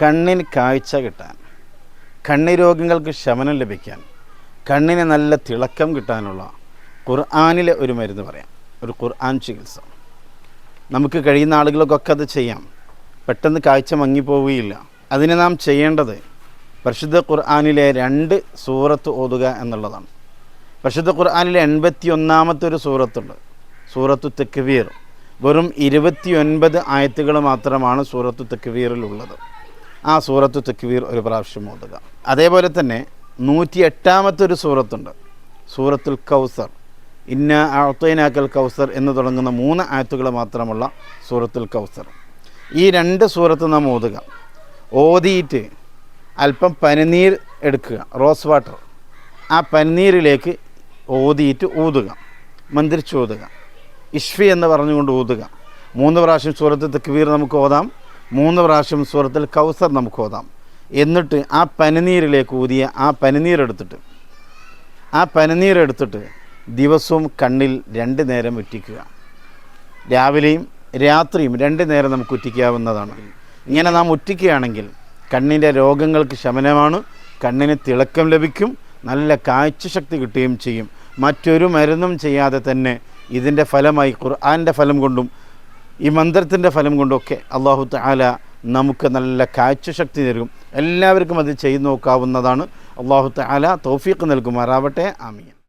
കണ്ണിന് കാഴ്ച കിട്ടാൻ കണ്ണി രോഗങ്ങൾക്ക് ശമനം ലഭിക്കാൻ കണ്ണിന് നല്ല തിളക്കം കിട്ടാനുള്ള ഖുർആാനിലെ ഒരു മരുന്ന് പറയാം. ഒരു ഖുർആൻ ചികിത്സ. നമുക്ക് കഴിയുന്ന ആളുകൾക്കൊക്കെ അത് ചെയ്യാം. പെട്ടെന്ന് കാഴ്ച മങ്ങിപ്പോവുകയില്ല. അതിന് നാം ചെയ്യേണ്ടത് പരിശുദ്ധ ഖുർആാനിലെ രണ്ട് സൂറത്ത് ഓതുക എന്നുള്ളതാണ്. പരിശുദ്ധ ഖുർആാനിലെ എൺപത്തി ഒന്നാമത്തെ ഒരു സൂറത്തുണ്ട്. സൂറത്തു തെക്കുവീർ വെറും ഇരുപത്തിയൊൻപത് ആയത്തുകൾ മാത്രമാണ് സൂറത്ത് തെക്കുവീറിലുള്ളത് ആ സൂറത്ത് തെക്കുവീർ ഒരു പ്രാവശ്യം ഓതുക. അതേപോലെ തന്നെ നൂറ്റി എട്ടാമത്തെ ഒരു സൂറത്തുണ്ട്. സൂറത്തുൽ കൗസർ. ഇന്ന അഴത്തൈനാക്കൽ കൗസർ എന്ന് തുടങ്ങുന്ന മൂന്ന് ആയത്തുകൾ മാത്രമുള്ള സൂറത്തുൽ കൗസർ. ഈ രണ്ട് സൂറത്ത് നാം ഓതുക. ഓതിയിട്ട് അല്പം പനിനീർ എടുക്കുക. Rose water. ആ പനിനീരിലേക്ക് ഓതിയിട്ട് ഊതുക. മന്ത്രിച്ച് ഊതുക ഇഷ്ഫി എന്ന് പറഞ്ഞുകൊണ്ട് ഊതുക മൂന്ന് പ്രാവശ്യം സൂറത്ത് തക്വീർ നമുക്ക് ഓതാം. മൂന്ന് പ്രാവശ്യം സൂറത്തിൽ കൗസർ നമുക്ക് ഓതാം. എന്നിട്ട് ആ പനിനീരിലേക്ക് ഊതിയ ആ പനിനീരെടുത്തിട്ട് ആ പനിനീരെടുത്തിട്ട് ദിവസവും കണ്ണിൽ രണ്ട് നേരം ഉറ്റിക്കുക. രാവിലെയും രാത്രിയും രണ്ട് നേരം നമുക്ക് ഉറ്റിക്കാവുന്നതാണ്. ഇങ്ങനെ നാം ഉറ്റിക്കുകയാണെങ്കിൽ കണ്ണിന്റെ രോഗങ്ങൾക്ക് ശമനമാണ് കണ്ണിന് തിളക്കം ലഭിക്കും നല്ല കാഴ്ചശക്തി കിട്ടുകയും ചെയ്യും. മറ്റൊരു മരുന്നും ചെയ്യാതെ തന്നെ ഇതിന്റെ ഫലമായി ഖുർആാന്റെ ഫലം കൊണ്ടും ഈ മന്ത്രത്തിന്റെ ഫലം കൊണ്ടൊക്കെ അള്ളാഹു താല നമുക്ക് നല്ല കാഴ്ചശക്തി നൽകും എല്ലാവർക്കും അത് ചെയ്തു നോക്കാവുന്നതാണ്. അള്ളാഹു താല തോഫീക്ക് നൽകുമാറാവട്ടെ. ആമീൻ.